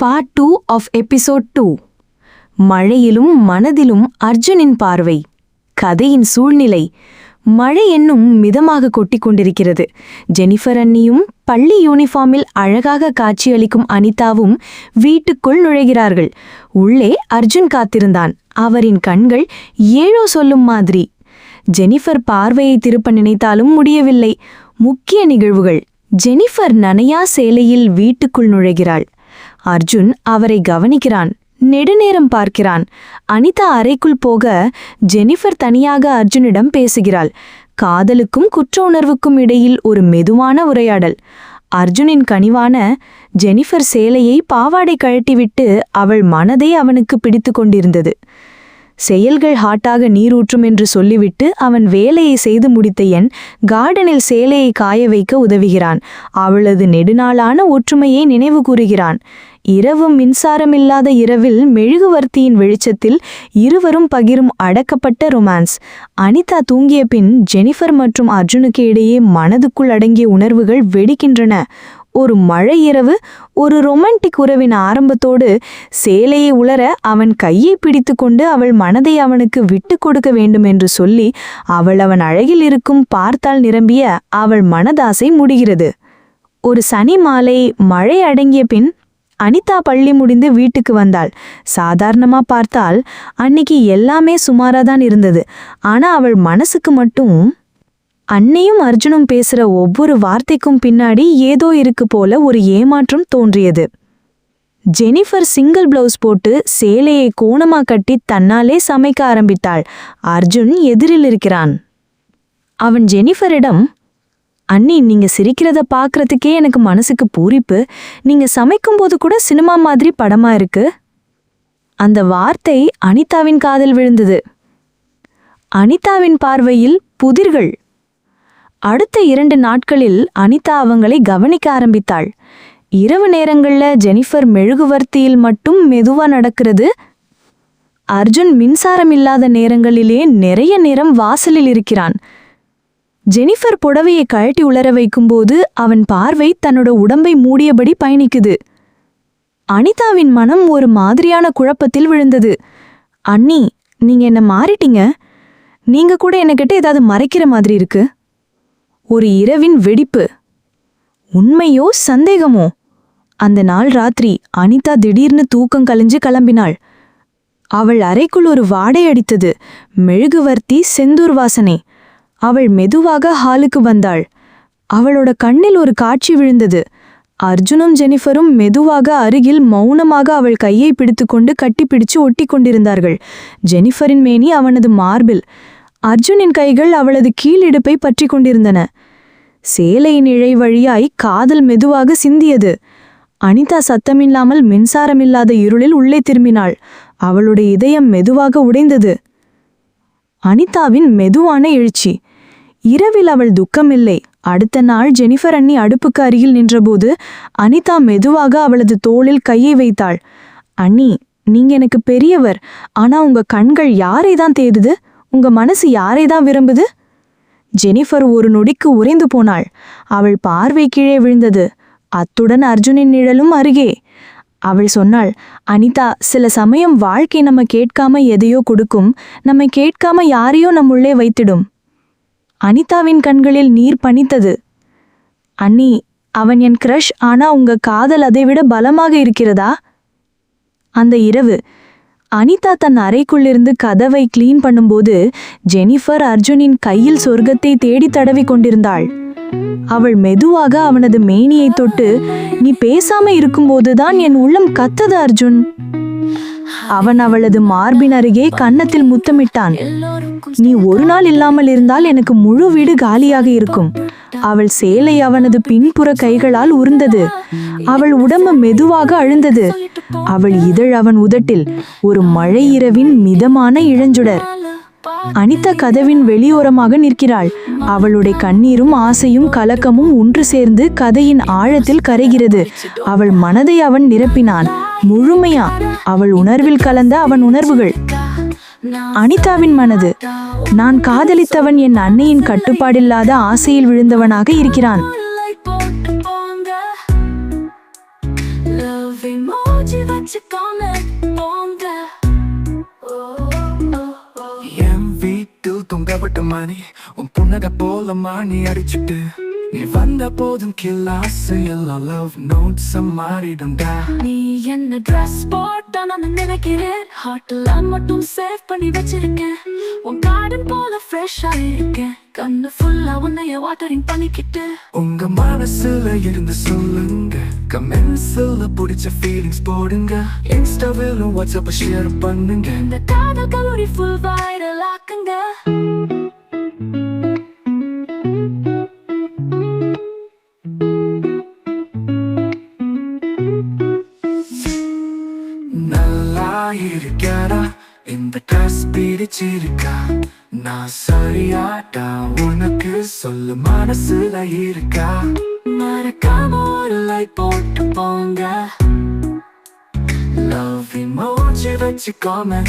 Part two of episode two மழையிலும் மனதிலும் அர்ஜுனின் பார்வை. கதையின் சூழ்நிலை. மழை என்னும் மிதமாக கொட்டிக் கொண்டிருக்கிறது. ஜெனிஃபர் அண்ணியும் பள்ளி யூனிஃபார்மில் அழகாக காட்சியளிக்கும் அனிதாவும் வீட்டுக்குள் நுழைகிறார்கள். உள்ளே அர்ஜுன் காத்திருந்தான். அவரின் கண்கள் ஏழோ சொல்லும் மாதிரி. ஜெனிஃபர் பார்வையை திருப்ப நினைத்தாலும் முடியவில்லை. முக்கிய நிகழ்வுகள். ஜெனிஃபர் நனையா சேலையில் வீட்டுக்குள் நுழைகிறாள். அர்ஜுன் அவரை கவனிக்கிறான். நெடுநேரம் பார்க்கிறான். அனிதா அறைக்குள் போக ஜெனிஃபர் தனியாக அர்ஜுனிடம் பேசுகிறாள். காதலுக்கும் குற்ற உணர்வுக்கும் இடையில் ஒரு மெதுவான உரையாடல். அர்ஜுனின் கனிவான ஜெனிஃபர் சேலையை பாவாடை கழட்டிவிட்டு அவள் மனதை அவனுக்கு பிடித்து கொண்டிருந்தது. செயல்கள் ஹாட்டாக நீரூற்றும் என்று சொல்லிவிட்டு அவன் வேலையை செய்து முடித்த என் கார்டனில் சேலையை காய வைக்க உதவுகிறான். அவளது நெடுநாளான ஒற்றுமையை நினைவு கூறுகிறான். இரவும் மின்சாரமில்லாத இரவில் மெழுகுவர்த்தியின் வெளிச்சத்தில் இருவரும் பகிரும் அடக்கப்பட்ட ரொமான்ஸ் அனிதா தூங்கிய பின் ஜெனிஃபர் மற்றும் அர்ஜுனுக்கு இடையே மனதுக்குள் அடங்கிய உணர்வுகள் வெடிக்கின்றன. ஒரு மழை இரவு ஒரு ரொமான்டிக் உறவின் ஆரம்பத்தோடு சேலையை உலர அவன் கையை பிடித்துக்கொண்டு அவள் மனதை அவனுக்கு விட்டு கொடுக்க வேண்டும் என்று சொல்லி அவள் அவன் அழகில் இருக்கும் பார்த்தால் நிரம்பிய அவள் மனதாசை முடிகிறது. ஒரு சனி மாலை மழை அடங்கிய பின் அனிதா பள்ளி முடிந்து வீட்டுக்கு வந்தாள். சாதாரணமாக பார்த்தால் அன்னைக்கு எல்லாமே சுமாராக தான் இருந்தது. ஆனால் அவள் மனசுக்கு மட்டும் அன்னையும் அர்ஜுனும் பேசுற ஒவ்வொரு வார்த்தைக்கும் பின்னாடி ஏதோ இருக்கு போல ஒரு ஏமாற்றம் தோன்றியது. ஜெனிஃபர் சிங்கிள் பிளவுஸ் போட்டு சேலையை கோணமா கட்டி தன்னாலே சமைக்க ஆரம்பித்தாள். அர்ஜுன் எதிரில் இருக்கிறான். அவன் ஜெனிஃபரிடம் அண்ணி நீங்க சிரிக்கிறத பார்க்கறதுக்கே எனக்கு மனசுக்கு பூரிப்பு. நீங்க சமைக்கும்போது கூட சினிமா மாதிரி படமா இருக்கு. அந்த வார்த்தை அனிதாவின் காதில் விழுந்தது. அனிதாவின் பார்வையில் புதிர்கள் அடுத்த இரண்டு நாட்களில் அனிதா அவங்களை கவனிக்க ஆரம்பித்தாள். இரவு நேரங்கள்ல ஜெனிஃபர் மெழுகுவர்த்தியில் மட்டும் மெதுவா நடக்கிறது. அர்ஜுன் மின்சாரம் இல்லாத நேரங்களிலே நிறைய நேரம் வாசலில் இருக்கிறான். ஜெனிஃபர் புடவையை கழட்டி உலர வைக்கும்போது அவன் பார்வை தன்னோட உடம்பை மூடியபடி பயணிக்குது. அனிதாவின் மனம் ஒரு மாதிரியான குழப்பத்தில் விழுந்தது. அண்ணி நீங்க என்ன மாறிட்டீங்க? நீங்க கூட என்கிட்ட ஏதாவது மறைக்கிற மாதிரி இருக்கு. ஒரு இரவின் வெடிப்பு. உண்மையோ சந்தேகமோ? அந்த நாள் ராத்திரி அனிதா திடீர்னு தூக்கம் கலைஞ்சு கிளம்பினாள். அவள் அறைக்குள் ஒரு வாடை அடித்தது. மெழுகுவர்த்தி செந்தூர் வாசனை. அவள் மெதுவாக ஹாலுக்கு வந்தாள். அவளோட கண்ணில் ஒரு காட்சி விழுந்தது. அர்ஜுனும் ஜெனிஃபரும் மெதுவாக அருகில் மௌனமாக அவள் கையை பிடித்துக்கொண்டு கட்டிப்பிடிச்சு ஒட்டி கொண்டிருந்தார்கள். ஜெனிஃபரின் மேனி அவனது மார்பில். அர்ஜுனின் கைகள் அவளது கீழிடுப்பை பற்றி கொண்டிருந்தன. சேலையின் இழை வழியாய் காதல் மெதுவாக சிந்தியது. அனிதா சத்தமில்லாமல் மின்சாரமில்லாத இருளில் உள்ளே திரும்பினாள். அவளுடைய இதயம் மெதுவாக உடைந்தது. அனிதாவின் மெதுவான எழுச்சி. இரவில் அவள் துக்கமில்லை. அடுத்த நாள் ஜெனிஃபர் அண்ணி அடுப்புக்கு அருகில் நின்றபோது அனிதா மெதுவாக அவளது தோளில் கையை வைத்தாள். அண்ணி நீங்க எனக்கு பெரியவர். ஆனா உங்க கண்கள் யாரை தான் தேடுது? உங்க மனசு யாரை தான் விரும்புது? ஜெனிஃபர் ஒரு நொடிக்கு உறைந்து போனாள். அவள் பார்வை கீழே விழுந்தது. அத்துடன் அர்ஜுனின் நிழலும் அருகே. அவள் சொன்னாள் அனிதா சில சமயம் வாழ்க்கை நம்ம கேட்காம எதையோ கொடுக்கும். நம்மை கேட்காம யாரையோ நம்முள்ளே வைத்திடும். அனிதாவின் கண்களில் நீர் பனித்தது. அண்ணி அவன் என் க்ரஷ் ஆனா உங்க காதல் அதைவிட பலமாக இருக்கிறதா? அந்த இரவு அனிதா தன் அறைக்குள்ளிருந்து கதவை கிளீன் பண்ணும்போது ஜெனிஃபர் அர்ஜுனின் கையில் சொர்க்கத்தை தேடி தடவி கொண்டிருந்தாள். அவள் மெதுவாக அவனது மேனியை தொட்டு நீ பேசாம இருக்கும்போதுதான் என் உள்ளம் கத்தது அர்ஜுன். அவன் அவளது மார்பின் அருகே கன்னத்தில் முத்தமிட்டான். நீ ஒரு நாள் இல்லாமல் இருந்தால் எனக்கு முழு வீடு காலியாக இருக்கும். அவள் சேலை அவனது பின்புற கைகளால் உருந்தது அவள் உடம்பு மெதுவாக அழுந்தது. அவள் இதழ் அவன் உதட்டில் ஒரு மழை இரவின் மிதமான இளஞ்சுடர். அனிதா கதவின் வெளியோரமாக நிற்கிறாள். அவளுடைய கண்ணீரும் ஆசையும் கலக்கமும் ஒன்று சேர்ந்து கதையின் ஆழத்தில் கரைகிறது. அவள் மனதை அவன் நிரப்பினான். முழுமையா? அவள் உணர்வில் கலந்த அவன் உணர்வுகள். அனிதாவின் மனது. நான் காதலித்தவன் என் அன்னையின் கட்டுப்பாடில்லாத ஆசையில் விழுந்தவனாக இருக்கிறான். என் வீட்டில் தொங்கப்பட்ட மணி உன் புன்னகை போல மணி அடிச்சிட்டு. நீ வந்த போதும் கில்லாசு எல்லாம் லவ் நோட்ஸ் மாறிடும்டா. நீ என்ன ட்ரெஸ் போட்டா நான் நினைக்கிறேன்? ஹார்ட்ல மட்டும் சேவ் பண்ணி வச்சிருக்கேன். உன் கார்டன் போல ஃப்ரெஷ்ஷா இருக்கேன். கண்ணு ஃபுல்லா உன்னைய வாட்டரிங் பண்ணிக்கிட்டு. உங்க மனசுல இருந்து சொல்லுங்க. கமெண்ட்ஸ்ல பிடிச்ச ஃபீலிங்ஸ் போடுங்க. இன்ஸ்டாவிலும் வாட்ஸ்அப் ஷேர் பண்ணுங்க. இந்த காதல் கல்லூரி ஃபுல் வைரல் ஆக்குங்க. நான் சரியாடா உனக்கு சொல்லு மனசுல இருக்கா? மறக்காம ஒரு லைட் போட்டு போங்க. லவ் இமோஜி வச்சு காமெண்ட்